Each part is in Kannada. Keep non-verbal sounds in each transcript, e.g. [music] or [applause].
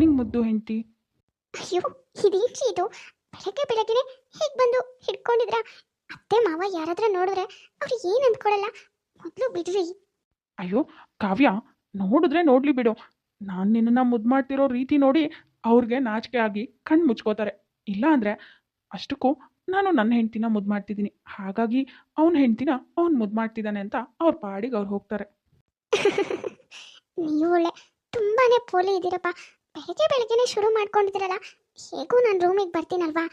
ಮಾರ್ನಿಂಗ್ ಮುದ್ದು ಹೆಂಡತಿ? ಅಯ್ಯೋ ಇದೇನ್ರಿ ಇದು? ಬೆಳಗ್ಗೆ ಬೆಳಗ್ಗೆನೆ ಹೇಗೆ ಬಂದು ಹಿಡ್ಕೊಂಡಿದ್ರ? ಅತ್ತೆ ಮಾವ ಯಾರಾದ್ರ ನೋಡಿದ್ರೆ ಅವ್ರು ಏನು ಅಂದ್ಕೊಳಲ್ಲ? ಮೊದಲು ಬಿಡ್ರಿ. ಅಯ್ಯೋ ಕಾವ್ಯ ನೋಡಿದ್ರೆ ನೋಡ್ಲಿ ಬಿಡು. ನಾನು ನಿನ್ನ ಮುದ್ದು ಮಾಡ್ತಿರೋ ರೀತಿ ನೋಡಿ ಅವ್ರಿಗೆ ನಾಚಿಕೆ ಆಗಿ ಕಣ್ಣು ಮುಚ್ಕೋತಾರೆ. ಇಲ್ಲ ಅಂದರೆ ಅಷ್ಟಕ್ಕೂ ನಾನು ನನ್ನ ಹೆಂಡ್ತಿನ ಮುದ್ದು ಮಾಡ್ತಿದ್ದೀನಿ. ಹಾಗಾಗಿ ಅವನ ಹೆಂಡ್ತಿನ ಅವ್ನು ಮುದ್ದು ಮಾಡ್ತಿದ್ದಾನೆ ಅಂತ ಅವ್ರ ಪಾಡಿಗೆ ಅವ್ರು ಹೋಗ್ತಾರೆ. [laughs] ನೀವು ಒಳ್ಳೆ ತುಂಬಾನೇ ಪೋಲಿ ಇದ್ದೀರಪ್ಪ ಬೆಳಗ್ಗೆ ಬೆಳಗ್ಗೆನೆ ಶುರು ಮಾಡ್ಕೊಂಡಿದ್ರಲ್ಲ? ಹೇಗೂ ನಾನು ರೂಮಿಗೆ ಬರ್ತೀನಲ್ವಾ?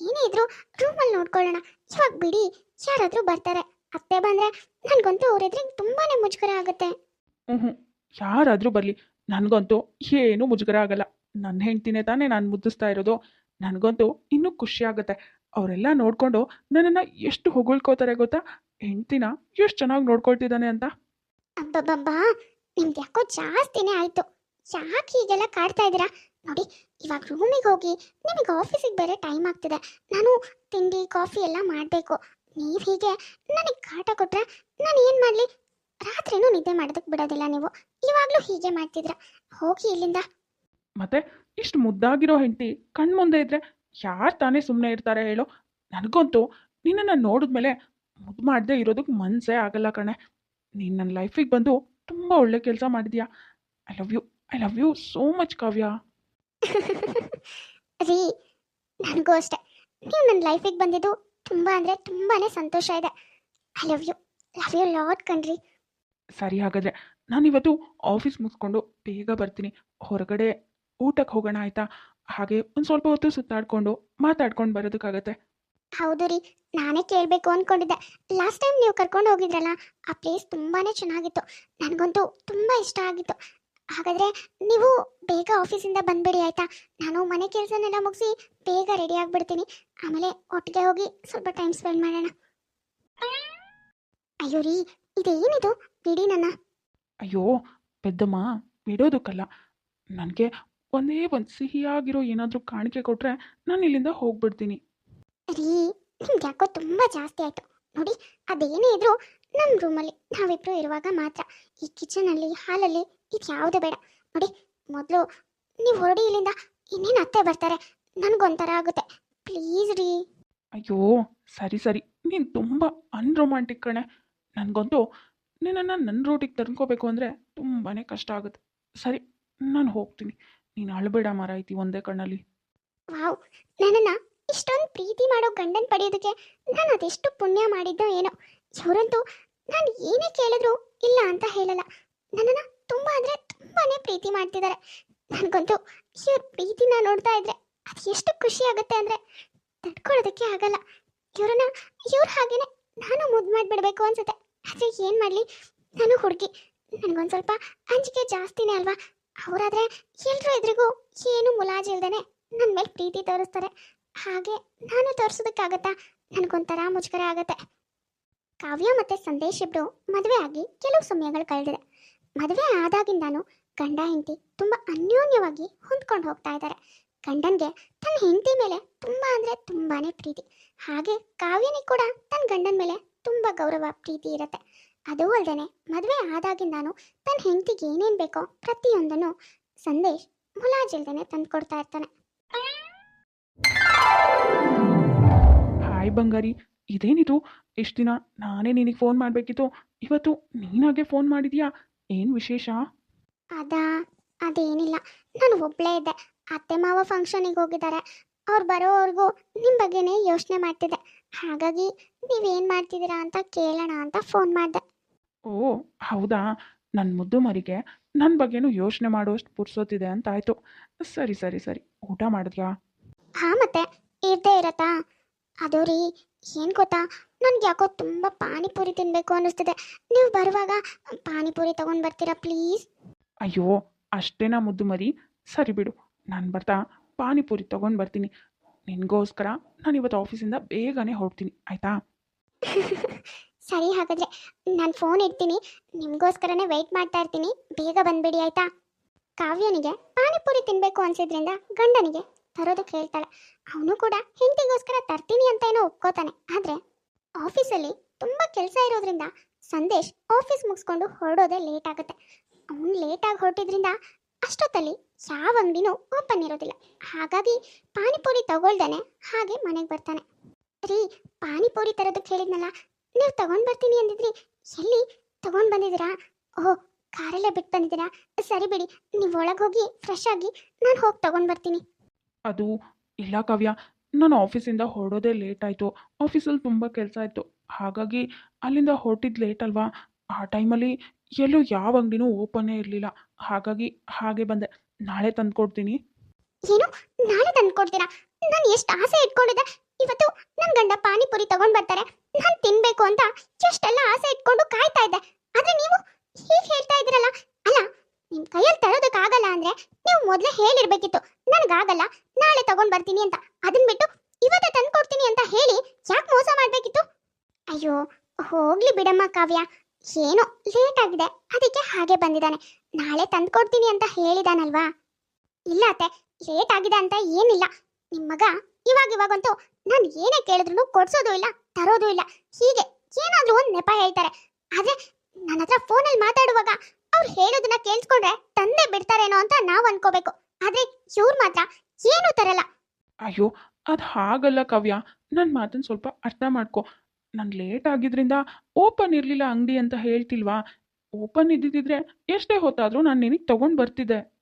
ಏನೇ ಇದ್ರು ರೂಮಲ್ಲಿ ನೋಡ್ಕೊಳ್ಳೋಣ. ಇವಾಗ ಬಿಡಿ ಯಾರಾದರೂ ಬರ್ತಾರೆ. ಅತ್ತೆ ಬಂದರೆ ನನಗಂತೂ ಅವ್ರಿದ್ರೆ ತುಂಬಾ ಮುಜುಗರ ಆಗುತ್ತೆ. ಹ್ಞೂ ಯಾರಾದರೂ ಬರಲಿ. ನನಗಂತೂ ಏನೂ ಮುಜುಗರ ಆಗಲ್ಲ. ನನ್ನ ಹೆಂಡ್ತಿನೇ ತಾನೇ ನಾನು ಮುದ್ದಿಸ್ತಾ ಇರೋದು. ನನಗಂತೂ ಇನ್ನೂ ಖುಷಿ ಆಗುತ್ತೆ. ಅವರೆಲ್ಲ ನೋಡಿಕೊಂಡು ನನ್ನನ್ನು ಎಷ್ಟು ಹೊಗಳ್ಕೋತಾರೆ ಗೊತ್ತಾ? ಹೆಂಡ್ತಿನ ಎಷ್ಟು ಚೆನ್ನಾಗಿ ನೋಡ್ಕೊಳ್ತಿದ್ದಾನೆ ಅಂತ. ಅಬ್ಬಬ್ಬಬ್ಬಾ! ನಿಮ್ದು ಯಾಕೋ ಜಾಸ್ತಿನೇ ಆಯ್ತು. ಯಾಕೆ ಹೀಗೆಲ್ಲ ಕಾಡ್ತಾ ಇದ್ದೀರಾ? ನೋಡಿ, ಇವಾಗ ರೂಮಿಗೆ ಹೋಗಿ ನಿಮಗೆ ಆಫೀಸಿಗೆ ಬೇರೆ ಟೈಮ್ ಆಗ್ತಿದೆ. ನಾನು ತಿಂಡಿ ಕಾಫಿ ಎಲ್ಲ ಮಾಡಬೇಕು. ನೀವು ಹೀಗೆ ನನಗೆ ಕಾಟ ಕೊಟ್ರೆ ನಾನು ಏನು ಮಾಡಲಿ? ರಾತ್ರಿನೂ ನಿದ್ದೆ ಮಾಡೋದಕ್ಕೆ ಬಿಡೋದಿಲ್ಲ ನೀವು. ಇವಾಗಲೂ ಹೀಗೆ ಮಾಡ್ತಿದ್ರ ಹೋಗಿ ಇಲ್ಲಿಂದ. ಮತ್ತೆ ಇಷ್ಟು ಮುದ್ದಾಗಿರೋ ಹೆಂಡತಿ ಕಣ್ಮುಂದೆ ಇದ್ರೆ ಯಾರು ತಾನೇ ಸುಮ್ಮನೆ ಇರ್ತಾರೆ ಹೇಳು. ನನಗಂತೂ ನಿನ್ನನ್ನು ನೋಡಿದ್ಮೇಲೆ ಮುದ್ದು ಮಾಡದೆ ಇರೋದಕ್ಕೆ ಮನಸ್ಸೇ ಆಗಲ್ಲ ಕಣೆ. ನೀನು ನನ್ನ ಲೈಫಿಗೆ ಬಂದು ತುಂಬ ಒಳ್ಳೆ ಕೆಲಸ ಮಾಡಿದ್ಯಾ? I love you I love you so much Kavya ರೀ ನನಗೂ ಅಷ್ಟೇ. ನೀವು ನನ್ನ ಲೈಫಿಗೆ ಬಂದಿದ್ದು ತುಂಬ ಅಂದರೆ ತುಂಬಾ ಸಂತೋಷ ಇದೆ. I love you love you lot ಕಣ್ರಿ. ಸರಿ ಹಾಗಾದರೆ ನಾನಿವತ್ತು ಆಫೀಸ್ ಮುಗಿಸ್ಕೊಂಡು ಬೇಗ ಬರ್ತೀನಿ. ಹೊರಗಡೆ ಊಟಕ್ಕೆ ಹೋಗೋಣ ಆಯಿತಾ? ಹಾಗೆ ಒಂದು ಸ್ವಲ್ಪ ಹೊತ್ತು ಸುತ್ತಾಡ್ಕೊಂಡು ಮಾತಾಡ್ಕೊಂಡು ಬರೋದಕ್ಕಾಗತ್ತೆ. ಹೌದು ರೀ ನಾನೇ ಕೇಳಬೇಕು ಅಂದ್ಕೊಂಡಿದ್ದೆ ಲಾಸ್ಟ್ ಟೈಮ್ ನೀವು ಕರ್ಕೊಂಡು ಹೋಗಿದ್ರಲ್ಲ ಆ ಪ್ಲೇಸ್ ತುಂಬಾ ಚೆನ್ನಾಗಿತ್ತು. ನನಗಂತೂ ತುಂಬ ಇಷ್ಟ ಆಗಿತ್ತು. ಹಾಗಾದರೆ ನೀವು ಬೇಗ ಆಫೀಸಿಂದ ಬಂದ್ಬಿಡಿ ಆಯ್ತಾ? ನಾನು ಮನೆ ಕೆಲಸನೆಲ್ಲ ಮುಗಿಸಿ ಬೇಗ ರೆಡಿ ಆಗಿಬಿಡ್ತೀನಿ. ಆಮೇಲೆ ಒಟ್ಟಿಗೆ ಹೋಗಿ ಸ್ವಲ್ಪ ಟೈಮ್ ಸ್ಪೆಂಡ್ ಮಾಡೋಣ. ಅಯ್ಯೋ ರೀ ಇದೇನಿದು? ಬಿಡಿ ನನ್ನ. ಅಯ್ಯೋ ಪೆದ್ದಮ್ಮ ಬಿಡೋದಕ್ಕಲ್ಲ. ನನಗೆ ಒಂದೇ ಒಂದು ಸಿಹಿಯಾಗಿರೋ ಏನಾದರೂ ಕಾಣಿಕೆ ಕೊಟ್ಟರೆ ನಾನು ಇಲ್ಲಿಂದ ಹೋಗ್ಬಿಡ್ತೀನಿ. ರೀ ನಿಮ್ಗೆ ಯಾಕೋ ತುಂಬ ಜಾಸ್ತಿ ಆಯ್ತು. ನೋಡಿ ಅದೇನೇ ಇದ್ರೂ ನಮ್ಮ ರೂಮಲ್ಲಿ ನಾವಿಬ್ರು ಇರುವಾಗ ಮಾತ್ರ. ಈ ಕಿಚನಲ್ಲಿ ಹಾಲಲ್ಲಿ ಇದು ಯಾವುದೇ ಬೇಡ. ನೋಡಿ ಮೊದಲು ನೀವು ಹೊರಡಿ ಇಲ್ಲಿಂದ ಇನ್ನೇನು ಅತ್ತೆ ಬರ್ತಾರೆ? ನನಗೊಂಥರ ಆಗುತ್ತೆ. ಪ್ಲೀಸ್ ರೀ. ಅಯ್ಯೋ ಸರಿ ಸರಿ. ನೀನು ತುಂಬ ಅನ್ರೊಮ್ಯಾಂಟಿಕ್ ಕಣೆ. ನನಗಂತೂ ನಿನ್ನನ್ನು ನನ್ನ ರೂಟಿಗೆ ತಂದ್ಕೋಬೇಕು ಅಂದರೆ ತುಂಬಾ ಕಷ್ಟ ಆಗುತ್ತೆ. ಸರಿ ನಾನು ಹೋಗ್ತೀನಿ. ನೀನು ಅಳಬೇಡ ಐತಿ ಒಂದೇ ಕಣ್ಣಲ್ಲಿ. ವಾವ್ ನನ್ನನ್ನು ಇಷ್ಟೊಂದು ಪ್ರೀತಿ ಮಾಡೋ ಗಂಡನ್ ಪಡೆಯೋದಕ್ಕೆ ನಾನು ಅದೆಷ್ಟು ಪುಣ್ಯ ಮಾಡಿದ್ದೋ ಏನೋ. ಇವರಂತೂ ನಾನು ಏನೇ ಕೇಳಿದ್ರು ಇಲ್ಲ ಅಂತ ಹೇಳಲ್ಲ. ನನ್ನನ್ನು ತುಂಬ ಅಂದರೆ ತುಂಬಾನೇ ಪ್ರೀತಿ ಮಾಡ್ತಿದ್ದಾರೆ ನನಗಂತೂ ಇವ್ರ ಪ್ರೀತಿನ ನೋಡ್ತಾ ಇದ್ರೆ ಅದು ಎಷ್ಟು ಖುಷಿ ಆಗುತ್ತೆ ಅಂದರೆ ತಡ್ಕೊಳ್ಳೋದಕ್ಕೆ ಆಗಲ್ಲ. ಇವ್ರನ್ನ, ಇವ್ರ ಹಾಗೇನೆ ನಾನು ಮುದ್ದು ಮಾಡಿಬಿಡ್ಬೇಕು ಅನ್ಸುತ್ತೆ. ಆದರೆ ಏನು ಮಾಡಲಿ? ನಾನು ಹುಡುಗಿ. ನನಗೊಂದು ಸ್ವಲ್ಪ ಅಂಜಿಕೆ ಜಾಸ್ತಿನೇ ಅಲ್ವಾ? ಅವರಾದ್ರೆ ಎಲ್ಲರೂ ಎದುರಿಗೂ ಏನು ಮುಲಾಜಿಲ್ದೇನೆ ನನ್ನ ಮೇಲೆ ಪ್ರೀತಿ ತೋರಿಸ್ತಾರೆ. ಹಾಗೆ ನಾನು ತೋರಿಸೋದಕ್ಕಾಗತ್ತಾ? ನನಗೊಂಥರ ಮುಜುಗರ ಆಗುತ್ತೆ. ಕಾವ್ಯ ಮತ್ತೆ ಸಂದೇಶ್ ಇಬ್ಬರು ಮದುವೆ ಆಗಿ ಕೆಲವು ಸಮಯಗಳು ಕಳೆದಿದೆ. ಮದುವೆ ಆದಾಗಿಂದಾನು ಗಂಡ ಹೆಂಡತಿ ತುಂಬ ಅನ್ಯೋನ್ಯವಾಗಿ ಹೊಂದ್ಕೊಂಡು ಹೋಗ್ತಾ ಇದ್ದಾರೆ ಗಂಡನ್ಗೆ ತನ್ನ ಹೆಂಡತಿ ಮೇಲೆ ತುಂಬ ಅಂದರೆ ತುಂಬಾನೇ ಪ್ರೀತಿ. ಹಾಗೆ ಕಾವ್ಯನಿ ಕೂಡ ತನ್ನ ಗಂಡನ ಮೇಲೆ ತುಂಬ ಗೌರವ, ಪ್ರೀತಿ ಇರುತ್ತೆ. ಅದು ಅಲ್ಲದೆ ಮದುವೆ ಆದಾಗಿಂದಾನು ತನ್ನ ಹೆಂಡತಿಗೆ ಏನೇನು ಬೇಕೋ ಪ್ರತಿಯೊಂದನ್ನು ಸಂದೇಶ್ ಮುಲಾಜಿಲ್ದೇನೆ ತಂದು ಕೊಡ್ತಾ ಇರ್ತಾನೆ. ಹಾಯ್ ಬಂಗಾರಿ, ಇದೇನಿದು? ಇಷ್ಟು ದಿನ ನಾನೇ ನಿನಗೆ ಫೋನ್ ಮಾಡಬೇಕಿತ್ತು. ಇವತ್ತು ನೀನಾಗೆ ಫೋನ್ ಮಾಡಿದ್ಯಾ? ಏನು ವಿಶೇಷ? ಅದಾ ಅದೇನಿಲ್ಲ. ನಾನು ಒಬ್ಳೇ ಇದ್ದೆ. ಅತ್ತೆ ಮಾವ ಫಂಕ್ಷನಿಗೆ ಹೋಗಿದ್ದಾರೆ ಅವ್ರು ಬರೋವರೆಗೂ ನಿಮ್ಮ ಬಗ್ಗೆನೇ ಯೋಚನೆ ಮಾಡ್ತಿದ್ದೆ. ಹಾಗಾಗಿ ನೀವೇನು ಮಾಡ್ತಿದ್ದೀರಾ ಅಂತ ಕೇಳೋಣ ಅಂತ ಫೋನ್ ಮಾಡಿದೆ. ಓ ಹೌದಾ? ನನ್ನ ಮುದ್ದು ಮರಿಗೆ ನನ್ನ ಬಗ್ಗೆನೂ ಯೋಚನೆ ಮಾಡೋಷ್ಟು ಪುರ್ಸೋತಿದೆ ಅಂತ ಆಯ್ತು. ಸರಿ ಸರಿ ಸರಿ. ಊಟ ಮಾಡಿದ್ಯಾ? ಹಾಂ ಮತ್ತೆ ಇರ್ದೇ ಇರತ್ತಾ? ಅದು ರೀ ಏನು ಗೊತ್ತಾ? ನನಗೆ ಯಾಕೋ ತುಂಬ ಪಾನಿಪುರಿ ತಿನ್ನಬೇಕು ಅನಿಸ್ತಿದೆ ನೀವು ಬರುವಾಗ ಪಾನಿಪುರಿ ತೊಗೊಂಡು ಬರ್ತೀರಾ ಪ್ಲೀಸ್? ಅಯ್ಯೋ ಅಷ್ಟೇನಾ ಮುದ್ದು ಮರಿ. ಸರಿ ಬಿಡು ನಾನು ಬರ್ತಾ ಪಾನಿಪುರಿ ತೊಗೊಂಡು ಬರ್ತೀನಿ. ನಿನಗೋಸ್ಕರ ನಾನು ಇವತ್ತು ಆಫೀಸಿಂದ ಬೇಗನೆ ಹೊರಡ್ತೀನಿ ಆಯಿತಾ? [laughs] ಸರಿ ಹಾಗಾದ್ರೆ ನಾನು ಫೋನ್ ಇಡ್ತೀನಿ. ನಿಮಗೋಸ್ಕರನೇ ವೆಯ್ಟ್ ಮಾಡ್ತಾ ಇರ್ತೀನಿ. ಬೇಗ ಬಂದ್ಬಿಡಿ ಆಯ್ತಾ? ಕಾವ್ಯನಿಗೆ ಪಾನಿಪುರಿ ತಿನ್ನಬೇಕು ಅನ್ಸಿದ್ರಿಂದ ಗಂಡನಿಗೆ ತರೋದಕ್ಕೆ ಕೇಳ್ತಾಳೆ. ಅವನು ಕೂಡ ಹೆಂಡತಿಗೋಸ್ಕರ ತರ್ತೀನಿ ಅಂತ ಏನೋ ಒಪ್ಕೋತಾನೆ. ಆದರೆ ಆಫೀಸಲ್ಲಿ ತುಂಬ ಕೆಲಸ ಇರೋದ್ರಿಂದ ಸಂದೇಶ್ ಆಫೀಸ್ ಮುಗಿಸ್ಕೊಂಡು ಹೊರಡೋದೇ ಲೇಟ್ ಆಗುತ್ತೆ. ಅವನು ಲೇಟಾಗಿ ಹೊರಟಿದ್ರಿಂದ ಅಷ್ಟೊತ್ತಲ್ಲಿ ಯಾವ ಅಂಗಡಿನೂ ಓಪನ್ ಇರೋದಿಲ್ಲ. ಹಾಗಾಗಿ ಪಾನಿಪುರಿ ತಗೊಳ್ದಾನೆ, ಹಾಗೆ ಮನೆಗೆ ಬರ್ತಾನೆ. ರೀ, ಪಾನಿಪುರಿ ತರೋದು ಹೇಳಿದ್ನಲ್ಲ ನೀವು ತಗೊಂಡು ಬರ್ತೀನಿ ಅಂದಿದ್ರಿ. ಎಲ್ಲಿ? ತಗೊಂಡು ಬಂದಿದ್ದೀರಾ? ಓಹ್, ಕಾರಲ್ಲೇ ಬಿಟ್ಟು ಬಂದಿದ್ದೀರಾ? ಸರಿ ಬಿಡಿ, ನೀವು ಒಳಗೆ ಹೋಗಿ ಫ್ರೆಶ್ ಆಗಿ ನಾನು ಹೋಗಿ ತಗೊಂಡು ಬರ್ತೀನಿ. ಅದು ಇಲ್ಲ ಕಾವ್ಯ. ನಾನು ಆಫೀಸಿಂದ ಹೊರಡೋದೇ ಲೇಟ್ ಆಯಿತು. ಆಫೀಸಲ್ಲಿ ತುಂಬ ಕೆಲಸ ಆಯಿತು ಹಾಗಾಗಿ ಅಲ್ಲಿಂದ ಹೊರಟಿದ್ದು ಲೇಟ್ ಅಲ್ವಾ? ಆ ಟೈಮಲ್ಲಿ ಎಲ್ಲೂ ಯಾವ ಅಂಗಡಿನೂ ಓಪನ್ನೇ ಇರಲಿಲ್ಲ. ಹಾಗಾಗಿ ಹಾಗೆ ಬಂದೆ. ನಾಳೆ ತಂದ್ಕೊಡ್ತೀನಿ. ಏನು? ನಾಳೆ ತಂದ್ಕೊಡ್ತೀರಾ? ನಾನು ಎಷ್ಟು ಆಸೆ ಇಟ್ಕೊಂಡಿದ್ದೆ. ಇವತ್ತು ನನ್ನ ಗಂಡ ಪಾನಿಪುರಿ ತಗೊಂಡು ಬರ್ತಾರೆ. ನಾನು ತಿನ್ಬೇಕು ಅಂತ ಎಷ್ಟೆಲ್ಲ ಆಸೆ ಇಟ್ಕೊಂಡು ಕಾಯ್ತಾ ಇದ್ದೆ. ಆದ್ರೆ ನೀವು ಹೀಗೆ ಹೇಳ್ತಾ ಇದ್ದೀರಲ್ಲ? ಅಲ್ಲ ನಿಮ್ ಕೈಯಲ್ಲಿ ತರೋದಕ್ಕಾಗಲ್ಲ ಅಂದ್ರೆ ನೀವು ಮೊದಲೇ ಹೇಳಿರ್ಬೇಕಿತ್ತು. ನನಗಾಗಲ್ಲ, ನಾಳೆ ತಗೊಂಡ್ ಬರ್ತೀನಿ ಅಂತ. ಅದನ್ ಬಿಟ್ಟು ಇವತ್ತೇ ತಂದ್ಕೊಡ್ತೀನಿ ಅಂತ ಹೇಳಿ ಯಾಕೆ ಮೋಸ ಮಾಡ್ಬೇಕಿತ್ತು? ಅಯ್ಯೋ, ಹೋಗ್ಲಿ ಬಿಡಮ್ಮ ಕಾವ್ಯ. ಏನೋ ಲೇಟ್ ಆಗಿದೆ. ಅದಕ್ಕೆ ಹಾಗೆ ಬಂದಿದ್ದಾನೆ. ನಾಳೆ ತಂದ್ಕೊಡ್ತೀನಿ ಅಂತ ಹೇಳಿದಾನಲ್ವಾ? ಇಲ್ಲ ಅತ್ತೆ ಲೇಟ್ ಆಗಿದೆ ಅಂತ ಏನಿಲ್ಲ. ನಿಮ್ಮ ಮಗ ಇವಾಗ ಇವಾಗಂತೂ ನಾನು ಏನೇ ಕೇಳಿದ್ರು ಕೊಡ್ಸೋದು ಇಲ್ಲ, ತರೋದು ಇಲ್ಲ. ಹೀಗೆ ಏನಾದ್ರೂ ಒಂದ್ ನೆಪ ಹೇಳ್ತಾರೆ. ಆದ್ರೆ ನನ್ನ ಹತ್ರ ಫೋನಲ್ಲಿ ಮಾತಾಡುವಾಗ ಅವ್ರು ಹೇಳೋದನ್ನ ಕೇಳಿಸ್ಕೊಂಡ್ರೆ ತಂದೆ ಬಿಡ್ತಾರೇನೋ ಅಂತ ನಾವ್ ಅನ್ಕೋಬೇಕು. ಆದ್ರೆ ಇವ್ರು ಮಾತ್ರ ಏನು ತರಲ್ಲ. ಅಯ್ಯೋ ಅದು ಹಾಗಲ್ಲ ಕವ್ಯ. ನನ್ನ ಮಾತನ್ನು ಸ್ವಲ್ಪ ಅರ್ಥ ಮಾಡ್ಕೊ. ನಾನು ಲೇಟ್ ಆಗಿದ್ರಿಂದ ಓಪನ್ ಇರಲಿಲ್ಲ ಅಂಗಡಿ ಅಂತ ಹೇಳ್ತಿಲ್ವಾ? ಓಪನ್ ಇದ್ದಿದ್ರೆ ಎಷ್ಟೇ ಹೊತ್ತಾದರೂ ನಾನು ನಿನಗೆ ತಗೊಂಡ್ ಬರ್ತಿದ್ದೆ.